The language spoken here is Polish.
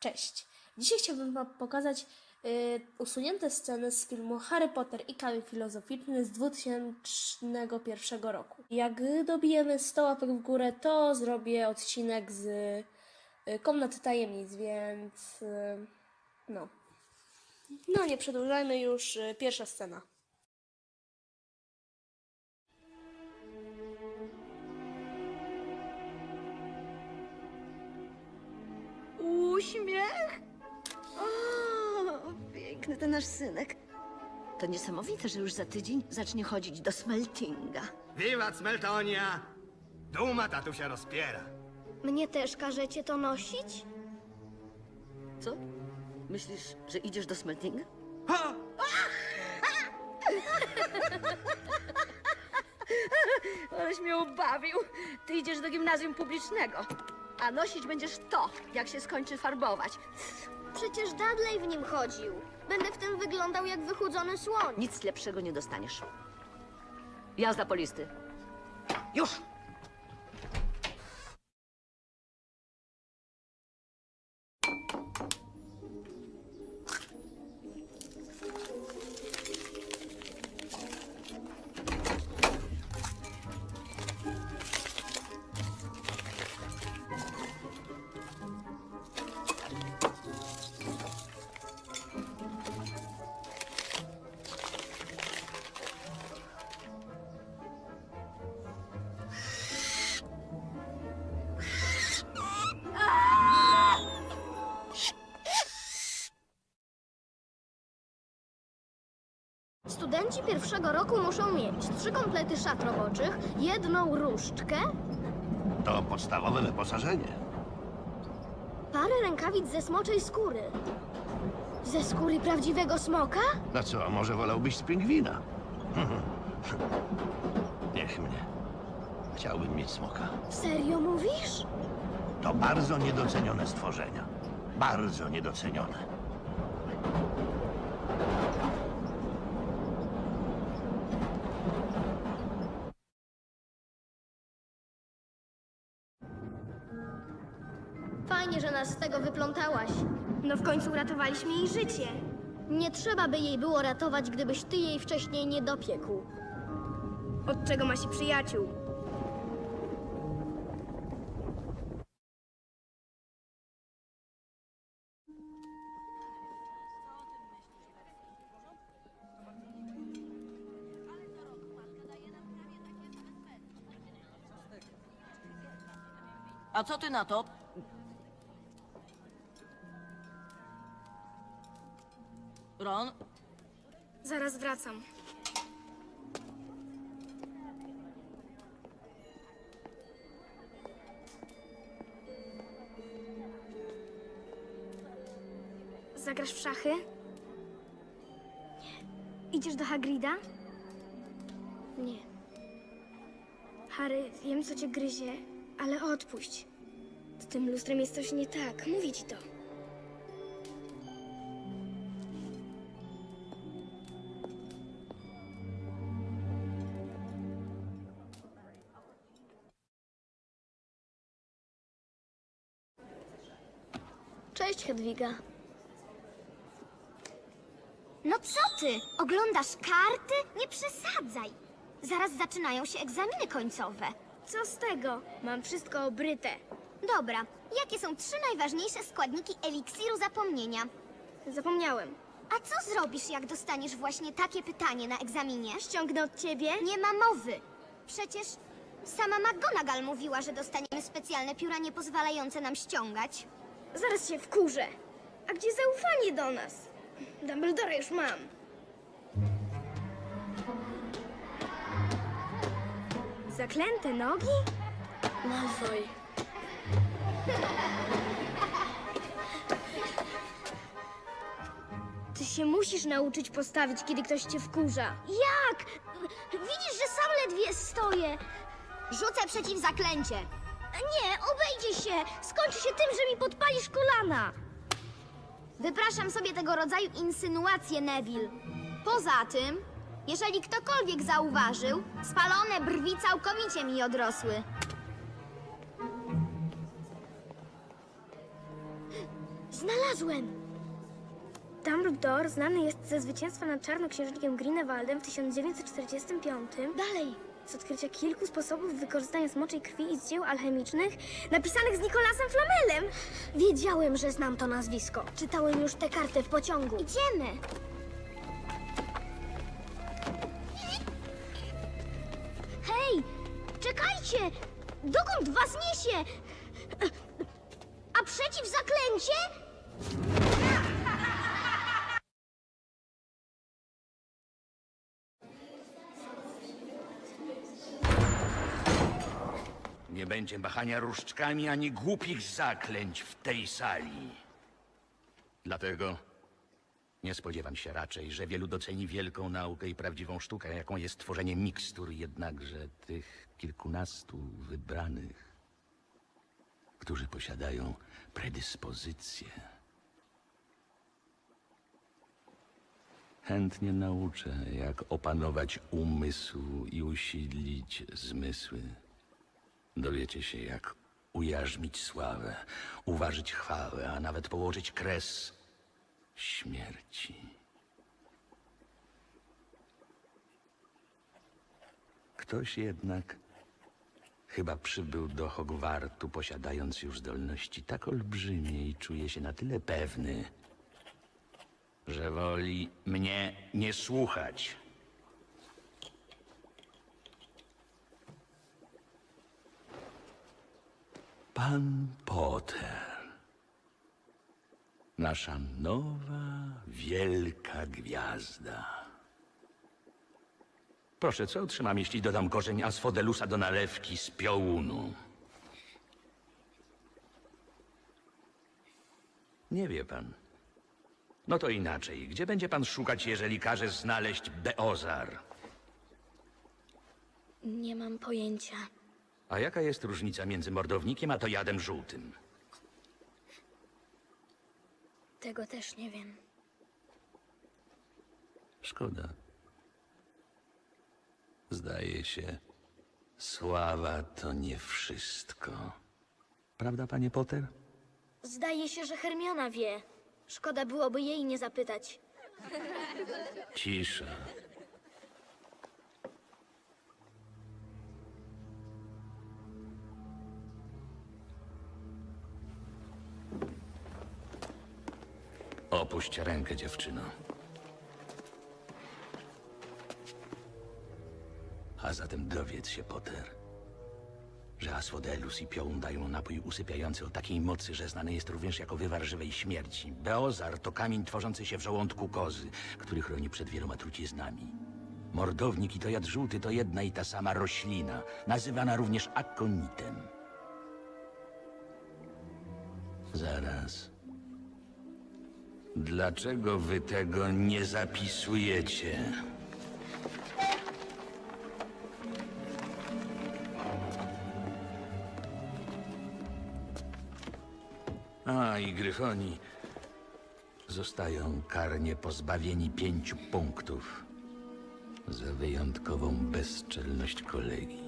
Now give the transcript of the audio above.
Cześć. Dzisiaj chciałbym Wam pokazać y, usunięte sceny z filmu Harry Potter i Kamień Filozoficzny z 2001 roku. Jak dobijemy 100 łapek w górę, to zrobię odcinek z y, Komnaty Tajemnic, więc y, no. No nie przedłużajmy już, y, pierwsza scena. Uśmiech? O, piękny ten nasz synek. To niesamowite, że już za tydzień zacznie chodzić do smeltinga. Wiwat Smeltonia! Duma tatusia rozpiera. Mnie też każecie to nosić? Co? Myślisz, że idziesz do smeltinga? Ha! Aleś mnie ubawił. Ty idziesz do gimnazjum publicznego. A nosić będziesz to, jak się skończy farbować. Przecież Dudley w nim chodził. Będę w tym wyglądał jak wychudzony słoń. Nic lepszego nie dostaniesz. Jazda po listy. Już! Studenci pierwszego roku muszą mieć trzy komplety szat roboczych, jedną różdżkę, To podstawowe wyposażenie. parę rękawic ze smoczej skóry. Ze skóry prawdziwego smoka? Na co, może wolałbyś z pingwina? Niech mnie. Chciałbym mieć smoka. Serio mówisz? To bardzo niedocenione stworzenia. Bardzo niedocenione. Nas z tego wyplątałaś. No w końcu uratowaliśmy jej życie. Nie trzeba by jej było ratować, gdybyś ty jej wcześniej nie dopiekł. Od czego ma się przyjaciół? A co ty na to? Zaraz wracam. Zagrasz w szachy? Nie. Idziesz do Hagrida? Nie. Harry, wiem co cię gryzie, ale odpuść. Z tym lustrem jest coś nie tak, mówię ci to. Cześć, Hedwiga. No co ty? Oglądasz karty? Nie przesadzaj. Zaraz zaczynają się egzaminy końcowe. Co z tego? Mam wszystko obryte. Dobra, jakie są trzy najważniejsze składniki eliksiru zapomnienia? Zapomniałem. A co zrobisz, jak dostaniesz właśnie takie pytanie na egzaminie? Ściągnę od ciebie? Nie ma mowy. Przecież sama McGonagall mówiła, że dostaniemy specjalne pióra niepozwalające nam ściągać. Zaraz się wkurzę. A gdzie zaufanie do nas? Dumbledore już mam. Zaklęte nogi? Malfoy. Ty się musisz nauczyć postawić, kiedy ktoś cię wkurza. Jak? Widzisz, że sam ledwie stoję. Rzucę przeciwzaklęcie. Nie, obejdzie się. Skończy się tym, że mi podpalisz kolana. Wypraszam sobie tego rodzaju insynuacje, Neville. Poza tym, jeżeli ktokolwiek zauważył, spalone brwi całkowicie mi odrosły. Znalazłem! Dumbledore znany jest ze zwycięstwa nad czarnoksiężnikiem Grindelwaldem w 1945. Dalej. Z odkrycia kilku sposobów wykorzystania smoczej krwi i z dzieł alchemicznych napisanych z Nikolasem Flamelem. Wiedziałem, że znam to nazwisko. Czytałem już tę kartę w pociągu. Idziemy! Hej, czekajcie! Dokąd was niesie? A przeciw zaklęcie? Nie będzie machania różdżkami ani głupich zaklęć w tej sali. Dlatego nie spodziewam się raczej, że wielu doceni wielką naukę i prawdziwą sztukę, jaką jest tworzenie mikstur, jednakże tych kilkunastu wybranych, którzy posiadają predyspozycje. Chętnie nauczę, jak opanować umysł i usidlić zmysły. Dowiecie się, jak ujarzmić sławę, uważyć chwałę, a nawet położyć kres śmierci. Ktoś jednak chyba przybył do Hogwartu, posiadając już zdolności tak olbrzymie i czuje się na tyle pewny, że woli mnie nie słuchać. Pan Potter. Nasza nowa, wielka gwiazda. Proszę, co otrzymam, jeśli dodam korzeń asfodelusa do nalewki z piołunu? Nie wie pan. No to inaczej. Gdzie będzie pan szukać, jeżeli każe znaleźć Beozar? Nie mam pojęcia. A jaka jest różnica między mordownikiem a to jadem żółtym? Tego też nie wiem. Szkoda. Zdaje się, sława to nie wszystko. Prawda, panie Potter? Zdaje się, że Hermiona wie. Szkoda byłoby jej nie zapytać. Cisza. Opuść rękę, dziewczyno. A zatem dowiedz się, Potter, że Asfodelus i Piołun dają napój usypiający o takiej mocy, że znany jest również jako wywar żywej śmierci. Beozar to kamień tworzący się w żołądku kozy, który chroni przed wieloma truciznami. Mordownik i to jad żółty to jedna i ta sama roślina, nazywana również akonitem. Zaraz. Dlaczego wy tego nie zapisujecie? A, i Gryfoni zostają karnie pozbawieni pięciu punktów za wyjątkową bezczelność kolegi.